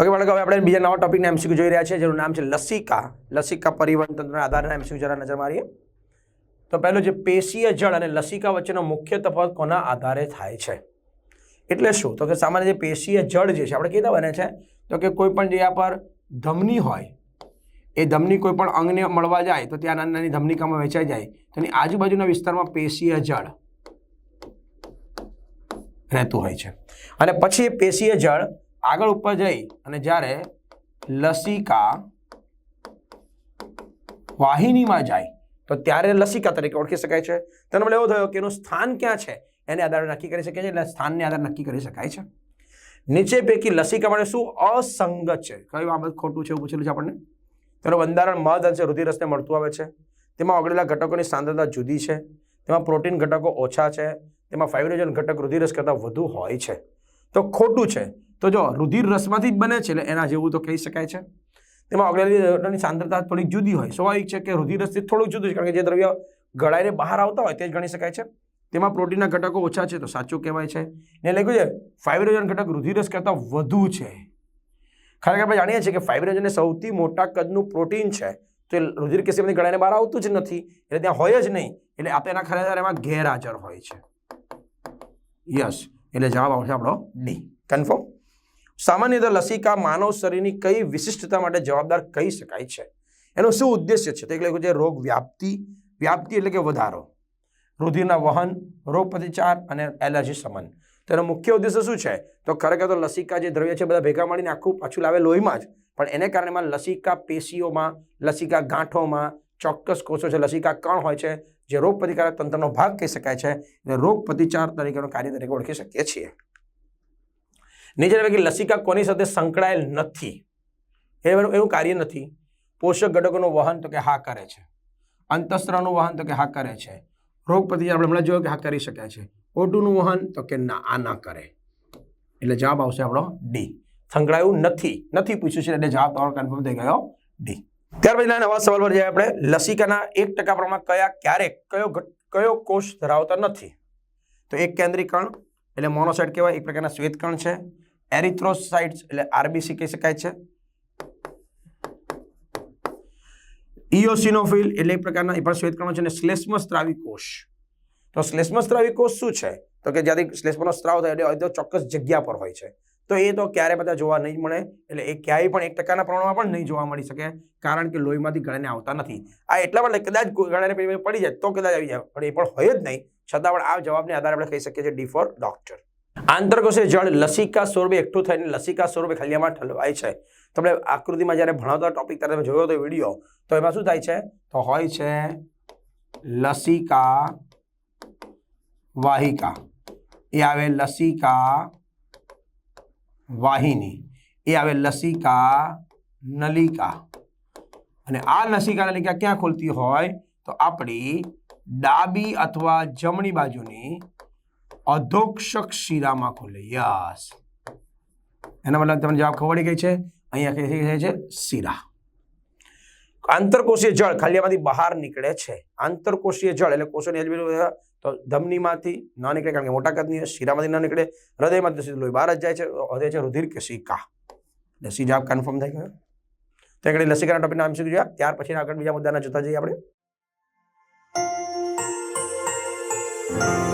Okay બાળકો હવે આપણે બીજા નવા ટોપિકના એમસીક્યુ જોઈ રહ્યા છે જેનું નામ છે લસિકા. લસિકા પરિવહન તંત્રના આધારના એમસીક્યુ જરા નજર મારીએ. તો પહેલું છે, પેશીય જળ અને લસિકા વચ્ચેનો મુખ્ય તફાવત કોના આધારે થાય છે? એટલે શું? તો કે સામાન્ય જે પેશીય જળ જે છે, આપણે કીધા બને છે, તો કે કોઈ પણ જગ્યા પર ધમની હોય, એ ધમની કોઈ પણ અંગને મળવા જાય, તો ત્યાં નાની નાની ધમનિકામાં વેચાઈ જાય, તો એની આજુબાજુના વિસ્તારમાં પેશીય જળ રહેતું હોય છે. અને પછી એ પેશીય જળ આગળ ઉપર જઈ અને જ્યારે લસિકા વાહિનીમાં જાય, તો ત્યારે લસિકા તરીકે ઓળખી શકાય છે. તેનો મતલબ એવો થયો કે એનું સ્થાન ક્યાં છે, એને આધારે નક્કી કરી શકાય છે એટલે સ્થાનને આધારે નક્કી કરી શકાય છે. નીચે પૈકી લસિકા માટે શું અસંગત છે? કયું બાબત ખોટું છે એવું પૂછેલું છે આપણને? તેનું બંધારણ મધ અંશે રુધિરસને મળતું આવે છે. તેમાં ઓગળેલા ઘટકોની સાંદ્રતા જુદી છે. તેમાં પ્રોટીન ઘટકો ઓછા છે. તેમાં ફાઇબ્રોજન ઘટક રુધિરસ કરતાં વધુ હોય છે. તો ખોટું છે. તો જો રુધિર રસમાંથી જ બને છે એટલે એના જેવું તો કહી શકાય છે. તેમાં ઘટકની સાંદ્રતા થોડીક જુદી હોય. સ્વાભાવિક છે કે રુધિર રસથી થોડુંક જુદું છે, કારણ કે જે દ્રવ્ય ગળાઈને બહાર આવતા હોય તે જ ગણી શકાય છે. તેમાં પ્રોટીનના ઘટકો ઓછા છે તો સાચું કહેવાય છે. ને લખ્યું છે ફાઇબ્રોજન ઘટક રુધિરસ કરતાં વધુ છે. ખરેખર આપણે જાણીએ છીએ કે ફાઇબ્રોજન એ સૌથી મોટા કદનું પ્રોટીન છે, તો એ રુધિર કેસીમાંથી ગળાઈને બહાર આવતું જ નથી, એટલે ત્યાં હોય જ નહીં, એટલે આપણે એના ખરેખર એમાં ગેરહાજર હોય છે. યસ, એટલે જવાબ આવશે આપણો ડી. કન્ફર્મ? સામાન્ય રીતે લસિકા માનવ શરીરની કઈ વિશિષ્ટતા માટે જવાબદાર કહી શકાય છે? એનો શું ઉદ્દેશ્ય છે? તે લખ્યું છે, રોગ વ્યાપ્તિ વ્યાપ્તિ એટલે કે વધારો. રુધિરના વહન, રોગ પ્રતિચાર અને એલર્જી સમન તેનો મુખ્ય ઉદ્દેશ્ય શું છે? તો ખરેખર તો લસિકા જે દ્રવ્ય છે બધા ભેગા મળીને આખું પાછું લાવે લોહીમાં જ. પણ એને કારણે લસિકા પેશીઓમાં, લસિકા ગાંઠોમાં, ચોક્કસ કોષો છે, લસિકા કણ હોય છે, જે રોગ પ્રતિકારક તંત્રનો ભાગ કહી શકાય છે. અને રોગ પ્રતિચાર તરીકેનો કાર્ય તરીકે ઓળખી શકીએ છીએ. નીચે પૈકી લસિકા કોની સાથે સંકળાયેલ નથી? એનું એવું કાર્ય નથી. પોષક ઘટકોનું વહન તો કે હા કરે છે. અંતસ્ત્રનું વહન તો કે હા કરે છે. રોગ પ્રતિકાર આપણે હમણાં જોયો કે હા કરી શકાય છે. ઓટુનું વહન તો કે ના, આ ના કરે. એટલે જવાબ આવશે આપણો ડી સંકળાયું નથી. નથી પૂછ્યું છે, એટલે જવાબ તમારો કન્ફર્મ થઈ ગયો ડી ત્યાર પછી નવા સવાલ પર જઈએ આપણે. લસિકાના એક ટકા પ્રમાણમાં કયા ક્યારેક કયો કયો કોષ ધરાવતા નથી? તો એક કેન્દ્રીકણ એટલે મોનોસાઇટ કહેવાય, એક પ્રકારના શ્વેતકણ છે. એરિથ્રોસાઇટ્સ એટલે આરબીસી કહી શકાય છે. ઇયોસિનોફિલ એટલે એક પ્રકારના એ પણ શ્વેતકણો છે અને શ્લેષ્મસ્ત્રાવી કોષ તો શ્લેષ્મસ્ત્રાવી કોષ શું છે? તો કે જ્યાંથી શ્લેષ્મનો સ્ત્રાવ થાય એટલે તો ચોક્કસ જગ્યા પર હોય છે. તો એ તો ક્યારે બધા જોવા નહીં મળે, એટલે એ ક્યાંય પણ એક ટકાના પ્રમાણમાં પણ નહીં જોવા મળી શકે, કારણ કે લોહીમાંથી ગળાને આવતા નથી. આ એટલા માટે કદાચ પેલી પડી જાય તો કદાચ આવી જાય, પણ એ પણ હોય જ નહીં. છતાં પણ આ જવાબને આધારે આપણે કહી શકીએ છીએ ડી ફોર ડોક્ટર આંતરકોષીય જળ લસિકા સ્વરૂપે એકઠું થઈને લસિકા સ્વરૂપે ખલિયામાં ઠલવાય છે. તો આપણે આકૃતિમાં જ્યારે ભણાવતા ટોપિક ત્યારે તમે જોયો હતો વીડિયો તો એમાં શું થાય છે? તો હોય છે લસિકા વાહિકા. એ આવે લસિકા વાહિની. એ આવે લસિકા નલિકા. અને આ લસિકા નલિકા ક્યાં ખોલતી હોય? તો આપણી ડાબી અથવા જમણી બાજુની અધોક્ષક શિરામાં ખુલે. યસ. એના મતલબ તમને જવાબ ખબર ગઈ છે? અહીંયા થઈ છે? શિરા. આંતરકોષીય જળ ખાલિયામાંથી બહાર નીકળે છે. આંતરકોષીય જળ એટલે કોષોની આજુબાજુ તો ધમનીમાંથી ન નીકળે કારણ કે મોટા કદની શિરામાંથી ન નીકળે, હૃદયમાંથી સીધું લોહી બહાર જ જાય છે, હૃદય છે, રુધિર કેશિકા એટલે સી જવાબ કન્ફર્મ થઈ ગયો તો આગળ લસિકાના ટોપિકના નામ શીખી ગયા ત્યાર પછી આગળ બીજા મુદ્દાના જોતા જઈએ આપણે. Bye.